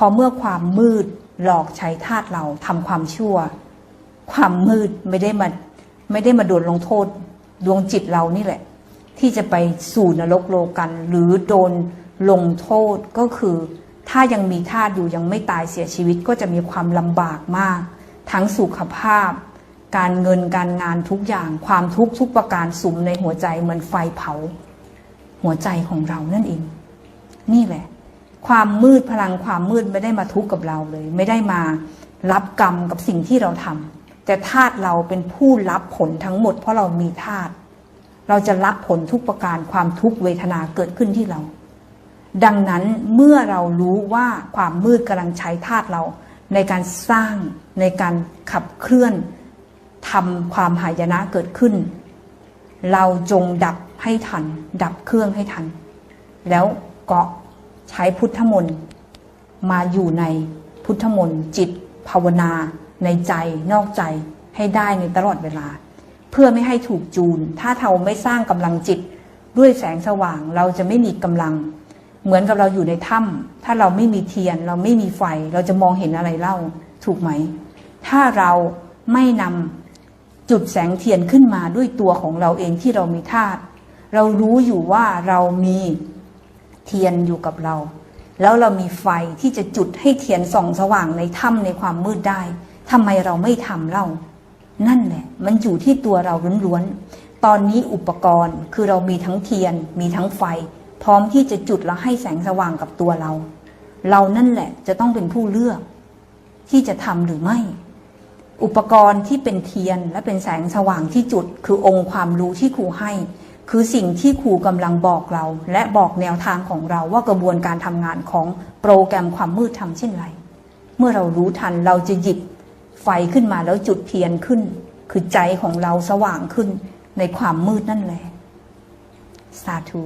พอเมื่อความมืดหลอกใช้ธาตุเราทำความชั่ว ความมืดไม่ได้มาไม่ได้มาโดนลงโทษดวงจิตเรานี่แหละ ที่จะไปสู่นรกโลกันหรือโดนลงโทษก็คือ ถ้ายังมีธาตุอยู่ยังไม่ตายเสียชีวิตก็จะมีความลำบากมาก ทั้งสุขภาพ การเงินการงานทุกอย่างความทุกข์ทุกประการสุมในหัวใจเหมือนไฟเผา หัวใจของเรานั่นเอง นี่แหละ ความมืดพลังความมืดไม่ได้มาทุกข์กับเราเลย ไม่ได้มารับกรรมกับสิ่งที่เราทำแต่ธาตุเราเป็นผู้รับผลทั้งหมด เพราะเรามีธาตุเราจะรับผลทุกประการความทุกขเวทนาเกิดขึ้นที่เรา ดังนั้นเมื่อเรารู้ว่าความมืดกำลังใช้ธาตุเรา ในการสร้างในการขับเคลื่อนทำความหายนะเกิดขึ้น เราจงดับให้ทัน ดับเครื่องให้ทัน แล้วเก็ ใช้พุทธมนต์มาอยู่ในพุทธมนต์จิตภาวนา ในใจนอกใจให้ได้ในตลอดเวลา เพื่อไม่ให้ถูกจูน ถ้าเราไม่สร้างกำลังจิตด้วยแสงสว่างเราจะไม่มีกำลัง เหมือนกับเราอยู่ในถ้ำถ้าเราไม่มีเทียน เราไม่มีไฟ เราจะมองเห็นอะไรเล่าถูกไหม ถ้าเราไม่นำจุดแสงเทียนขึ้นมาด้วยตัวของเราเองที่เรามีธาตุเรารู้อยู่ว่าเรามี เทียนอยู่กับเรา แล้วเรามีไฟที่จะจุดให้เทียนส่องสว่างในถ้ำในความมืดได้ทำไมเราไม่ทำเล่า นั่นแหละ มันอยู่ที่ตัวเราล้วนๆ ตอนนี้อุปกรณ์คือเรามีทั้งเทียน มีทั้งไฟ พร้อมที่จะจุดแล้วให้แสงสว่างกับตัวเรา เรานั่นแหละจะต้องเป็นผู้เลือก ที่จะทำหรือไม่ อุปกรณ์ที่เป็นเทียนและเป็นแสงสว่างที่จุด คือองค์ความรู้ที่ครูให้ คือสิ่งที่ครูกำลังบอกเรา และบอกแนวทางของเราว่ากระบวนการทำงานของโปรแกรมความมืดทำเช่นไร เมื่อเรารู้ทันเราจะหยิบไฟขึ้นมาแล้วจุดเทียนขึ้น คือใจของเราสว่างขึ้นในความมืดนั่นแหละ สาธุ